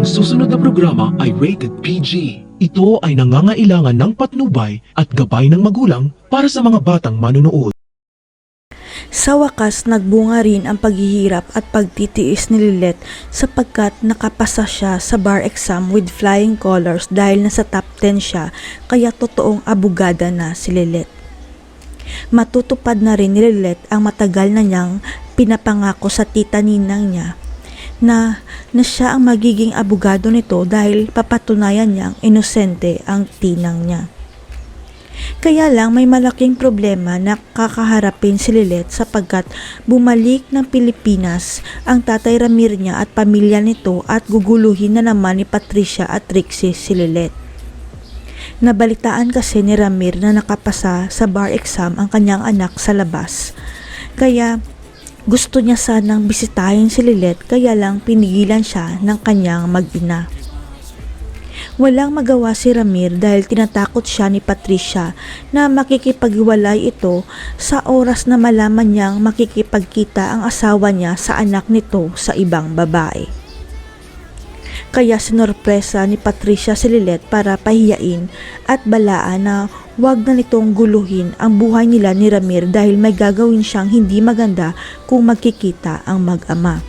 Ang susunod na programa ay rated PG. Ito ay nangangailangan ng patnubay at gabay ng magulang para sa mga batang manunood. Sa wakas, nagbunga rin ang paghihirap at pagtitiis ni Lilette sapagkat nakapasa siya sa bar exam with flying colors dahil nasa top 10 siya kaya totoong abugada na si Lilette. Matutupad na rin ni Lilette ang matagal na niyang pinapangako sa tita ninang niya na, na siya ang magiging abogado nito dahil papatunayan niyang inosente ang tinang niya. Kaya lang may malaking problema na kakaharapin si Lilette sapagkat bumalik ng Pilipinas ang tatay Ramir niya at pamilya nito at guguluhin na naman ni Patricia at Trixie si Lilette. Nabalitaan kasi ni Ramir na nakapasa sa bar exam ang kanyang anak sa labas. Kaya gusto niya sanang bisitahin si Lilette kaya lang pinigilan siya ng kanyang mag-ina. Walang magawa si Ramir dahil tinatakot siya ni Patricia na makikipaghiwalay ito sa oras na malaman niyang makikipagkita ang asawa niya sa anak nito sa ibang babae. Kaya sinorpresa ni Patricia si Lilette para pahiyain at balaan na wag na nitong guluhin ang buhay nila ni Ramir dahil may gagawin siyang hindi maganda kung magkikita ang mag-ama.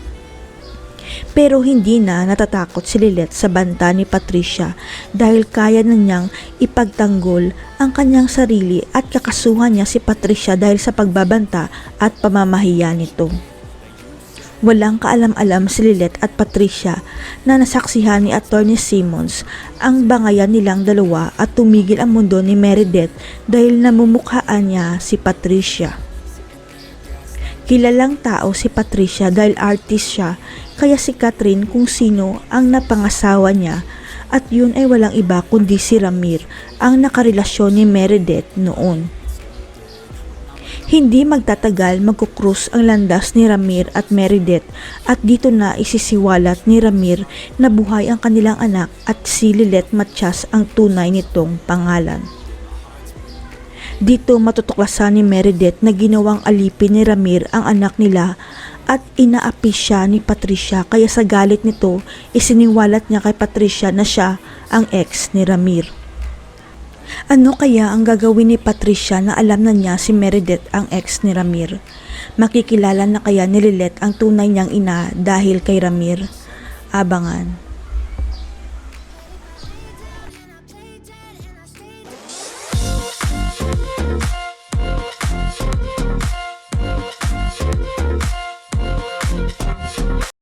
Pero hindi na natatakot si Lilette sa banta ni Patricia dahil kaya na niyang ipagtanggol ang kanyang sarili at kakasuhan niya si Patricia dahil sa pagbabanta at pamamahiya nito. Walang kaalam-alam si Lilette at Patricia na nasaksihan ni Attorney Simmons ang bangayan nilang dalawa at tumigil ang mundo ni Meredith dahil namumukhaan niya si Patricia. Kilalang tao si Patricia dahil artist siya kaya si Catherine kung sino ang napangasawa niya at yun ay walang iba kundi si Ramir ang nakarelasyon ni Meredith noon. Hindi magtatagal magkukrus ang landas ni Ramir at Meredith at dito na isisiwalat ni Ramir na buhay ang kanilang anak at si Lilette Matias ang tunay nitong pangalan. Dito matutuklasan ni Meredith na ginawang alipin ni Ramir ang anak nila at inaapi siya ni Patricia kaya sa galit nito isiniwalat niya kay Patricia na siya ang ex ni Ramir. Ano kaya ang gagawin ni Patricia na alam na niya si Meredith ang ex ni Ramir? Makikilala na kaya ni Lilette ang tunay niyang ina dahil kay Ramir? Abangan.